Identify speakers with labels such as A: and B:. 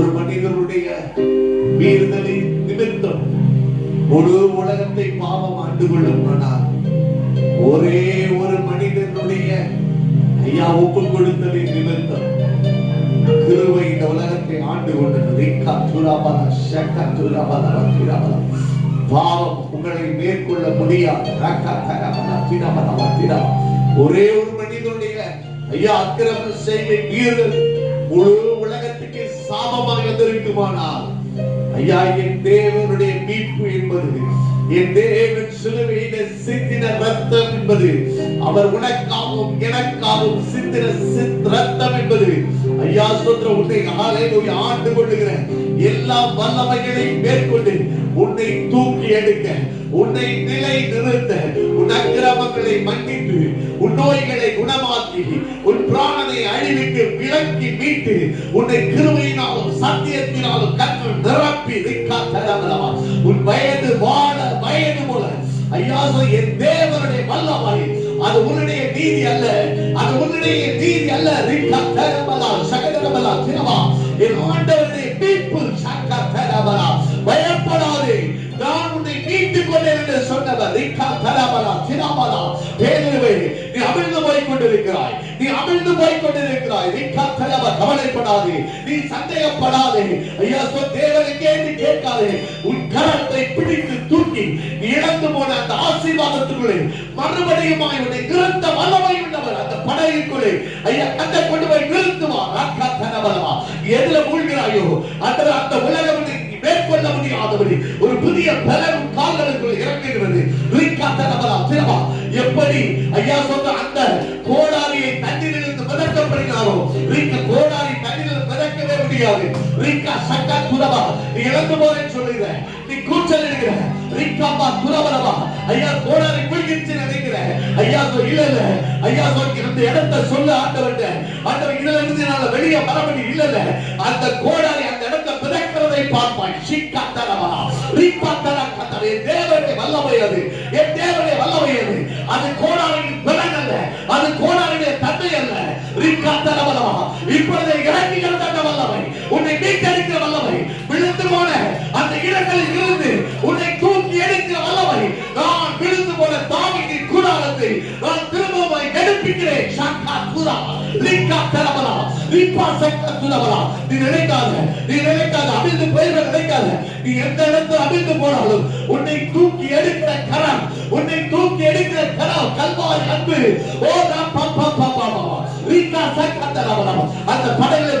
A: ஒரு மனிதனுடைய மீறுதலின் நிமித்தம் முழு உலகத்தை பாவம் ஆண்டு கொள்ளுமானால் ஒரே ஒரு மனிதனுடைய ஐயா ஒப்பு கொடுத்ததின் நிமித்தம் கிருவை இந்த உலகத்தை ஆண்டு கொண்டது ரிக்கா துராபலா ஷக்கா துராபலா திராபலா பாவம் உங்களை மேற்கொள்ள முடியாது. ரக்கா தராபலா திராபலா ஒரே ஒரு மனிதனுடைய ஐயா அக்கிரம செய்கை மீறுதல் முழு சாபமாக இருந்திருக்குமானால் ஐயா என் தேவனுடைய மீட்பு என்பது என் தேவன் சிலுவையில சிந்தின ரத்தம் என்பது அவர் உனக்காகவும் எனக்காகவும் சிந்தின சித் ரத்தம் என்பது ஐயா சொந்த உன்னை ஹalleluya ஆண்டு கொள்ளுகிற எல்லா வல்லமைகளையும் மேற்கொண்டு உன்னை தூக்கி எடுக்க உன்னை நிலை நிறுத்த உன் அக்கிரமங்களை மன்னித்து உன் நோய்களை குணமாக்கி உன் பிராணனை விளக்கி மீட்டு உன்னை கிருமையினாலும் சத்தியத்தினாலும் கற்று நிரப்பி நிற்கா உன் வயது வாழ வயது போல. ஐயா என் தேவனுடைய வல்லமை அது உன்னுடைய நீதி அல்ல. அது உன்னுடைய நீதி அல்ல. ரிக்கா தரவலா சகதரவலா தினவா என் ஆண்டவருடைய மீட்பு சக்கா தரவலா பயப்படாதே. நான் உன்னை மீட்டுக் கொண்டேன் என்று சொன்னவர் ரிக்கா தரவலா தினவலா பேதுருவே நீ அமிழ்ந்து போய் கொண்டிருக்கிறாய். அமிழ்ந்து போய் கொண்டிருக்கிறாய் ரிக்கா கவலைப்படாதே. நீ சந்தேகப்படாதே. ஐயா சொ தேவனை கேட்டு கேட்காதே. உன் கரத்தை பிடித்து தூக்கி நீ இழந்து போன அந்த ஆசீர்வாதத்துக்குள்ளே மறுபடியும் அவனுடைய நிறுத்த வல்லமை உள்ளவர். அந்த படகுக்குள்ளே ஐயா கத்தை கொண்டு போய் நிறுத்துவா ரக்கா எதுல மூழ்கிறாயோ அந்த அந்த உலகம் மேற்கொள்ள முடியாதபடி ஒரு புதிய பலன் கால்களுக்குள் இறங்குகிறது. எப்படி? ஐயா சொன்ன அந்த கோடாரியை தன் மிதக்கப்படுகிறாரோ ரீக்க கோடாரி தண்ணீர் பிறக்கவே முடியாது. ரிக்கா சக்கா குதவா. நீ இழந்து போறேன்னு சொல்லுகிற நீ கூச்சல் எடுக்கிற ரீக்காப்பா துரவரவா ஐயா கோடாரி குளிக்கிச்சு நினைக்கிற ஐயா சொல் இல்ல இல்ல. ஐயா சொல் இந்த இடத்தை சொல்ல ஆண்டவன் ஆண்டவன் இதுல இருந்து என்னால வெளியே வர முடியும். இல்ல இல்ல. அந்த கோடாரி அந்த இடத்தை பிறக்கிறதை பார்ப்பான். சிக்கா தரவா ரீக்கா தர கத்தவே தேவனுடைய வல்லமை அது என் தேவனை ரிக்கா தரவலமா இப்பொழுது இறங்கி அந்த வல்லமை உன்னை மீட்டெடுக்கிற வல்லமை விழுந்து போன அந்த இடங்களில் இருந்து உன்னை தூக்கி எடுக்கிற வல்லமை நான் விழுந்து போன தாவியின் கூடாரத்தை நான் திரும்பவும் எடுப்பிக்கிறேன். சாக்கா கூடா லிங்கா தரவலா ரிப்பா சக்கா துலவலா நீ நினைக்காத. நீ நினைக்காத. அமிழ்ந்து போயிட நினைக்காத. நீ எந்த இடத்துல அமிழ்ந்து போனாலும் உன்னை தூக்கி எடுக்கிற கரம். உன்னை தூக்கி எடுக்கிற கரம். கல்வாரி அன்பு. ஓ நான் பாப்பா அந்த படைகளை